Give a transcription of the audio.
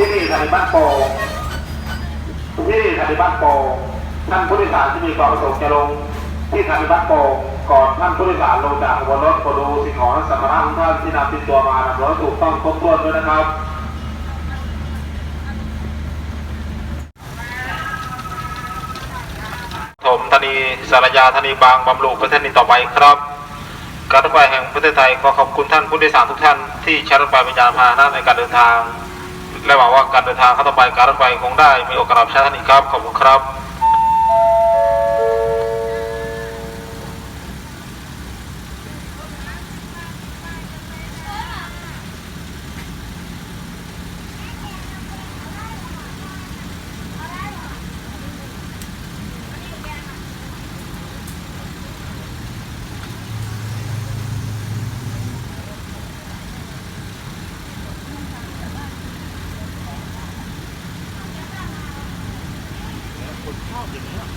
ที่สถานีบ้านโป่งท่านผู้โดยสารที่มีความประสงค์จะลงที่สถานีบ้านโป่งก่อนท่านผู้โดยสารลงจากบนรถโปรดดูสิ่งของสัมภาระของท่านที่นำติดตัวมานำรถถูกต้องครบถ้วนด้วยนะครับผมธนีสารยาธนีบางบำรุงประเทศนี้ต่อไปครับ การรถไฟแห่งประเทศไทยขอขอบคุณท่านผู้โดยสารทุกท่านที่ใช้รถไฟเป็นยานพาหนะในการเดินทาง และหวังว่าการเดินทางครั้งต่อไปการรถไฟคงได้มีโอกาสใช้ท่านอีกครับ ขอบคุณครับ ชอบอย่างนี้หรอ